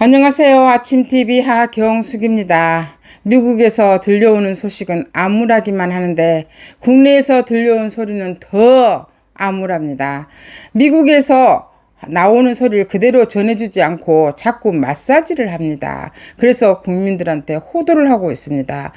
안녕하세요. 아침TV 하경숙입니다. 미국에서 들려오는 소식은 암울하기만 하는데 국내에서 들려온 소리는 더 암울합니다. 미국에서 나오는 소리를 그대로 전해주지 않고 자꾸 마사지를 합니다. 그래서 국민들한테 호도를 하고 있습니다.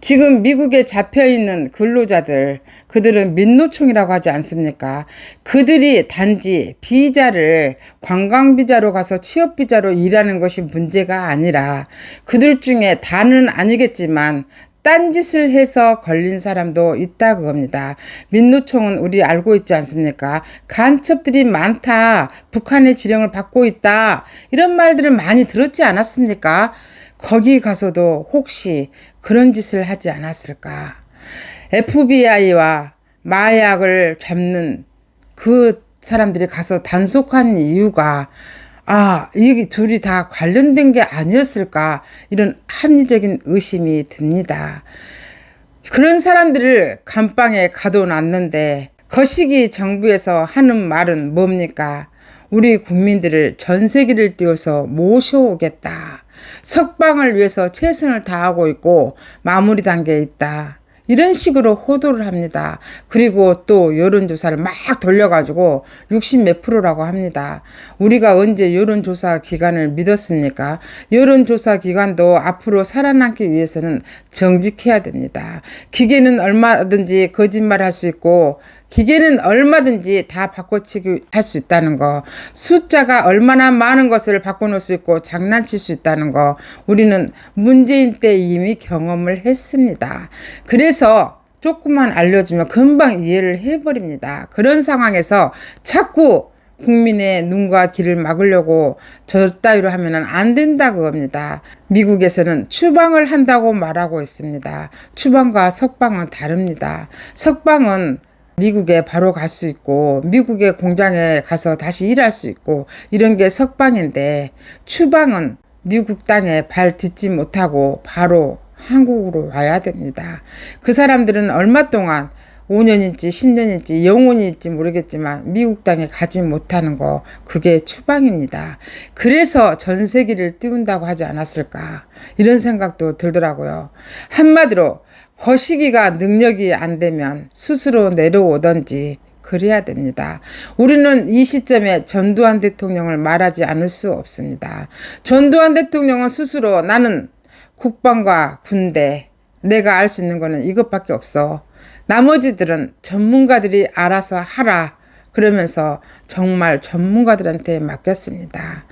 지금 미국에 잡혀 있는 근로자들, 그들은 민노총이라고 하지 않습니까? 그들이 단지 비자를 관광비자로 가서 취업비자로 일하는 것이 문제가 아니라 그들 중에 다는 아니겠지만 딴짓을 해서 걸린 사람도 있다 그겁니다. 민노총은 우리 알고 있지 않습니까? 간첩들이 많다. 북한의 지령을 받고 있다. 이런 말들을 많이 들었지 않았습니까? 거기 가서도 혹시 그런 짓을 하지 않았을까? FBI와 마약을 잡는 그 사람들이 가서 단속한 이유가 아, 이게 둘이 다 관련된 게 아니었을까? 이런 합리적인 의심이 듭니다. 그런 사람들을 감방에 가둬놨는데 거시기 정부에서 하는 말은 뭡니까? 우리 국민들을 전세기를 띄워서 모셔오겠다. 석방을 위해서 최선을 다하고 있고 마무리 단계에 있다. 이런 식으로 호도를 합니다. 그리고 또 여론조사를 막 돌려가지고 60 몇 프로라고 합니다. 우리가 언제 여론조사 기관을 믿었습니까? 여론조사 기관도 앞으로 살아남기 위해서는 정직해야 됩니다. 기계는 얼마든지 거짓말 할 수 있고 기계는 얼마든지 다 바꿔치기 할 수 있다는 거, 숫자가 얼마나 많은 것을 바꿔놓을 수 있고 장난칠 수 있다는 거, 우리는 문재인 때 이미 경험을 했습니다. 그래서 조금만 알려주면 금방 이해를 해버립니다. 그런 상황에서 자꾸 국민의 눈과 귀를 막으려고 저 따위로 하면은 안 된다 그겁니다. 미국에서는 추방을 한다고 말하고 있습니다. 추방과 석방은 다릅니다. 석방은 미국에 바로 갈 수 있고 미국의 공장에 가서 다시 일할 수 있고 이런 게 석방인데 추방은 미국 땅에 발 딛지 못하고 바로 한국으로 와야 됩니다. 그 사람들은 얼마 동안 5년인지 10년인지 영원히 있지 모르겠지만 미국 땅에 가지 못하는 거 그게 추방입니다. 그래서 전세기를 띄운다고 하지 않았을까 이런 생각도 들더라고요. 한마디로 거시기가 능력이 안 되면 스스로 내려오던지 그래야 됩니다. 우리는 이 시점에 전두환 대통령을 말하지 않을 수 없습니다. 전두환 대통령은 스스로 나는 국방과 군대 내가 알 수 있는 거는 이것밖에 없어. 나머지들은 전문가들이 알아서 하라. 그러면서 정말 전문가들한테 맡겼습니다.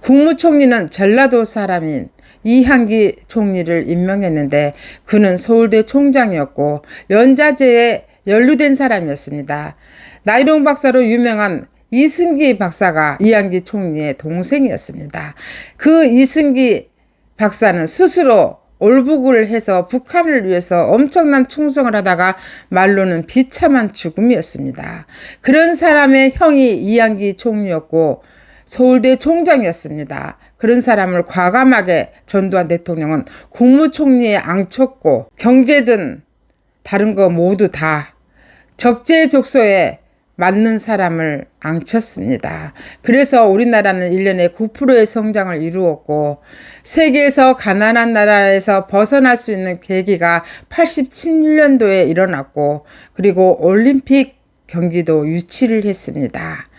국무총리는 전라도 사람인 이한기 총리를 임명했는데 그는 서울대 총장이었고 연자제에 연루된 사람이었습니다. 나이롱 박사로 유명한 이승기 박사가 이한기 총리의 동생이었습니다. 그 이승기 박사는 스스로 올북을 해서 북한을 위해서 엄청난 충성을 하다가 말로는 비참한 죽음이었습니다. 그런 사람의 형이 이양기 총리였고 서울대 총장이었습니다. 그런 사람을 과감하게 전두환 대통령은 국무총리에 앙쳤고 경제든 다른 거 모두 다 적재적소에 맞는 사람을 앙쳤습니다. 그래서 우리나라는 1년에 9%의 성장을 이루었고 세계에서 가난한 나라에서 벗어날 수 있는 계기가 87년도에 일어났고 그리고 올림픽 경기도 유치를 했습니다.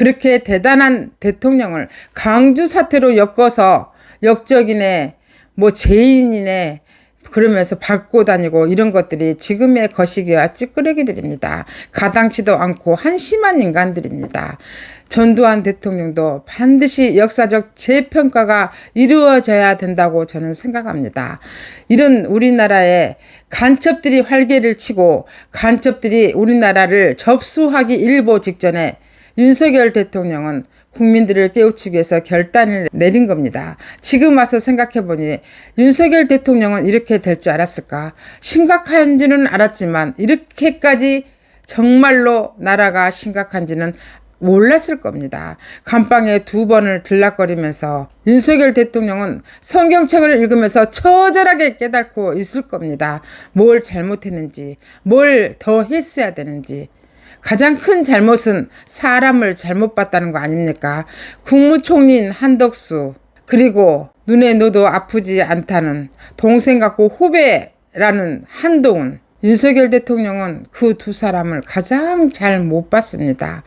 그렇게 대단한 대통령을 강주 사태로 엮어서 역적이네 뭐 죄인이네 그러면서 밟고 다니고 이런 것들이 지금의 거시기와 찌끄레기들입니다. 가당치도 않고 한심한 인간들입니다. 전두환 대통령도 반드시 역사적 재평가가 이루어져야 된다고 저는 생각합니다. 이런 우리나라의 간첩들이 활개를 치고 간첩들이 우리나라를 접수하기 일보 직전에 윤석열 대통령은 국민들을 깨우치기 위해서 결단을 내린 겁니다. 지금 와서 생각해보니 윤석열 대통령은 이렇게 될 줄 알았을까? 심각한지는 알았지만 이렇게까지 정말로 나라가 심각한지는 몰랐을 겁니다. 감방에 두 번을 들락거리면서 윤석열 대통령은 성경책을 읽으면서 처절하게 깨닫고 있을 겁니다. 뭘 잘못했는지, 뭘 더 했어야 되는지. 가장 큰 잘못은 사람을 잘못 봤다는 거 아닙니까? 국무총리인 한덕수, 그리고 눈에 넣어도 아프지 않다는 동생 같고 후배라는 한동훈. 윤석열 대통령은 그 두 사람을 가장 잘 못 봤습니다.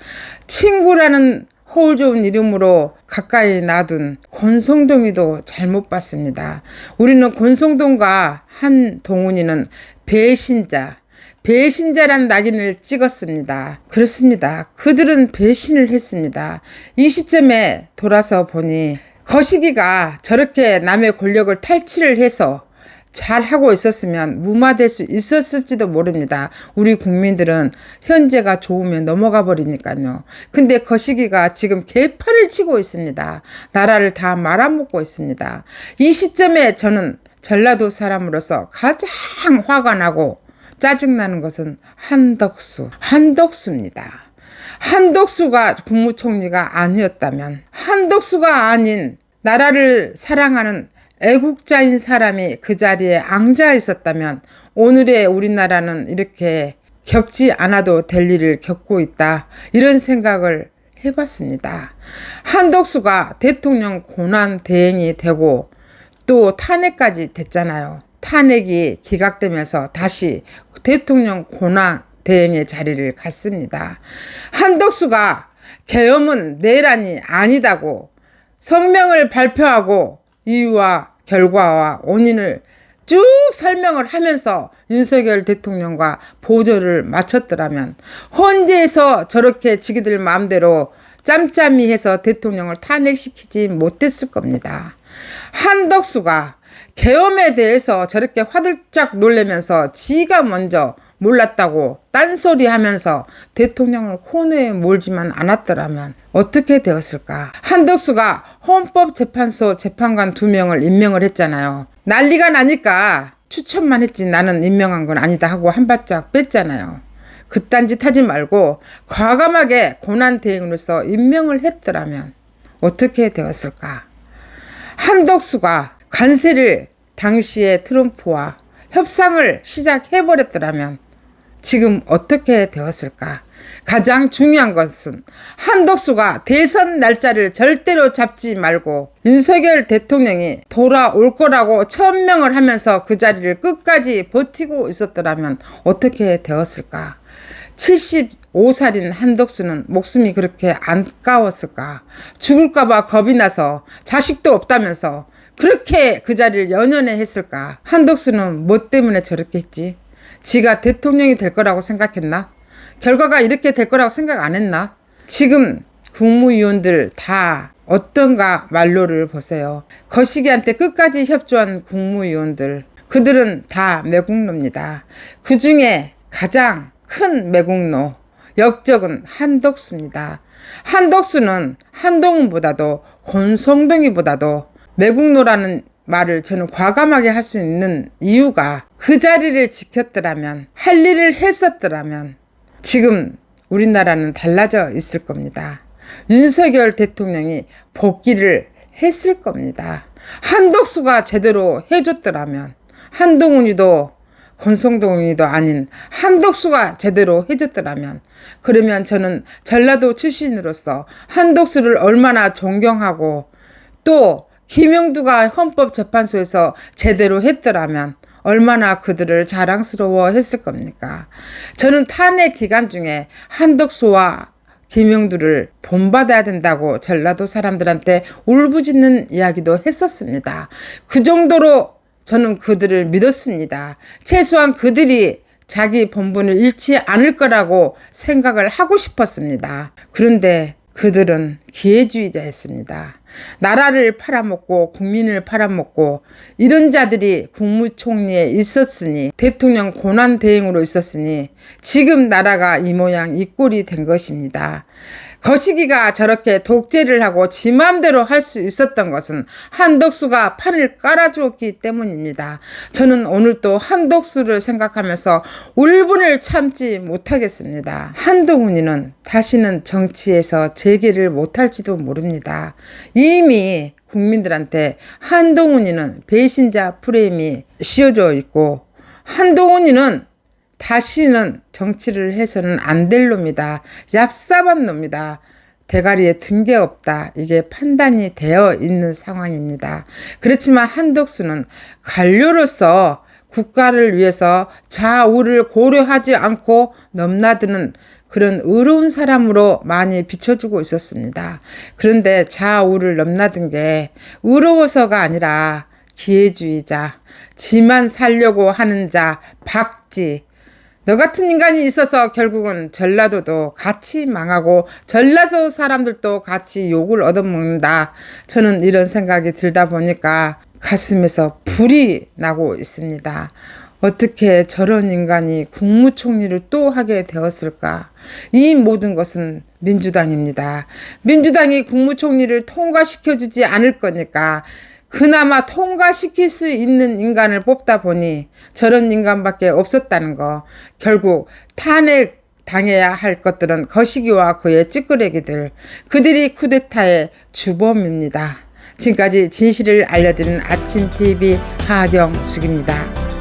친구라는 허울 좋은 이름으로 가까이 놔둔 권성동이도 잘못 봤습니다. 우리는 권성동과 한동훈이는 배신자, 배신자란 낙인을 찍었습니다. 그렇습니다. 그들은 배신을 했습니다. 이 시점에 돌아서 보니 거시기가 저렇게 남의 권력을 탈취를 해서 잘 하고 있었으면 무마될 수 있었을지도 모릅니다. 우리 국민들은 현재가 좋으면 넘어가 버리니까요. 근데 거시기가 지금 개판을 치고 있습니다. 나라를 다 말아먹고 있습니다. 이 시점에 저는 전라도 사람으로서 가장 화가 나고 짜증나는 것은 한덕수, 한덕수입니다. 한덕수가 국무총리가 아니었다면, 한덕수가 아닌 나라를 사랑하는 애국자인 사람이 그 자리에 앉아 있었다면, 오늘의 우리나라는 이렇게 겪지 않아도 될 일을 겪고 있다. 이런 생각을 해봤습니다. 한덕수가 대통령 고난 대행이 되고 또 탄핵까지 됐잖아요. 탄핵이 기각되면서 다시 대통령 고난 대행의 자리를 갔습니다. 한덕수가 계엄은 내란이 아니다고 성명을 발표하고 이유와 결과와 원인을 쭉 설명을 하면서 윤석열 대통령과 보조를 맞췄더라면 헌재에서 저렇게 지기들 마음대로 짬짬이 해서 대통령을 탄핵시키지 못했을 겁니다. 한덕수가 계엄에 대해서 저렇게 화들짝 놀래면서 지가 먼저 몰랐다고 딴소리 하면서 대통령을 코너에 몰지만 않았더라면 어떻게 되었을까? 한덕수가 헌법재판소 재판관 두 명을 임명을 했잖아요. 난리가 나니까 추천만 했지 나는 임명한 건 아니다 하고 한 발짝 뺐잖아요. 그딴 짓 하지 말고 과감하게 고난 대행으로서 임명을 했더라면 어떻게 되었을까? 한덕수가 관세를 당시의 트럼프와 협상을 시작해버렸더라면 지금 어떻게 되었을까? 가장 중요한 것은 한덕수가 대선 날짜를 절대로 잡지 말고 윤석열 대통령이 돌아올 거라고 천명을 하면서 그 자리를 끝까지 버티고 있었더라면 어떻게 되었을까? 75살인 한덕수는 목숨이 그렇게 안까웠을까? 죽을까봐 겁이 나서 자식도 없다면서 그렇게 그 자리를 연연해 했을까? 한덕수는 뭐 때문에 저렇게 했지? 지가 대통령이 될 거라고 생각했나? 결과가 이렇게 될 거라고 생각 안 했나? 지금 국무위원들 다 어떤가 말로를 보세요. 거시기한테 끝까지 협조한 국무위원들. 그들은 다 매국노입니다. 그 중에 가장 큰 매국노, 역적은 한덕수입니다. 한덕수는 한동훈보다도 권성동이보다도 매국노라는 말을 저는 과감하게 할 수 있는 이유가 그 자리를 지켰더라면, 할 일을 했었더라면, 지금 우리나라는 달라져 있을 겁니다. 윤석열 대통령이 복귀를 했을 겁니다. 한덕수가 제대로 해줬더라면, 한동훈이도 권성동이도 아닌 한덕수가 제대로 해줬더라면, 그러면 저는 전라도 출신으로서 한덕수를 얼마나 존경하고 또 김영두가 헌법재판소에서 제대로 했더라면 얼마나 그들을 자랑스러워 했을 겁니까? 저는 탄핵 기간 중에 한덕수와 김영두를 본받아야 된다고 전라도 사람들한테 울부짖는 이야기도 했었습니다. 그 정도로 저는 그들을 믿었습니다. 최소한 그들이 자기 본분을 잃지 않을 거라고 생각을 하고 싶었습니다. 그런데 그들은 기회주의자였습니다. 나라를 팔아먹고 국민을 팔아먹고 이런 자들이 국무총리에 있었으니 대통령 고난 대행으로 있었으니 지금 나라가 이 모양 이 꼴이 된 것입니다. 거시기가 저렇게 독재를 하고 지 맘대로 할 수 있었던 것은 한덕수가 판을 깔아주었기 때문입니다. 저는 오늘 또 한덕수를 생각하면서 울분을 참지 못하겠습니다. 한동훈이는 다시는 정치에서 재기를 못할지도 모릅니다. 이미 국민들한테 한동훈이는 배신자 프레임이 씌워져 있고 한동훈이는 다시는 정치를 해서는 안 될 놈이다. 얍삽한 놈이다. 대가리에 든게 없다. 이게 판단이 되어 있는 상황입니다. 그렇지만 한덕수는 관료로서 국가를 위해서 좌우를 고려하지 않고 넘나드는 그런 의로운 사람으로 많이 비춰주고 있었습니다. 그런데 좌우를 넘나든 게 의로워서가 아니라 기회주의자, 지만 살려고 하는 자, 박지, 너 같은 인간이 있어서 결국은 전라도도 같이 망하고 전라도 사람들도 같이 욕을 얻어먹는다. 저는 이런 생각이 들다 보니까 가슴에서 불이 나고 있습니다. 어떻게 저런 인간이 국무총리를 또 하게 되었을까? 이 모든 것은 민주당입니다. 민주당이 국무총리를 통과시켜주지 않을 거니까 그나마 통과시킬 수 있는 인간을 뽑다 보니 저런 인간밖에 없었다는 거. 결국 탄핵 당해야 할 것들은 거시기와 그의 찌끄레기들. 그들이 쿠데타의 주범입니다. 지금까지 진실을 알려드리는 아침TV 하경숙입니다.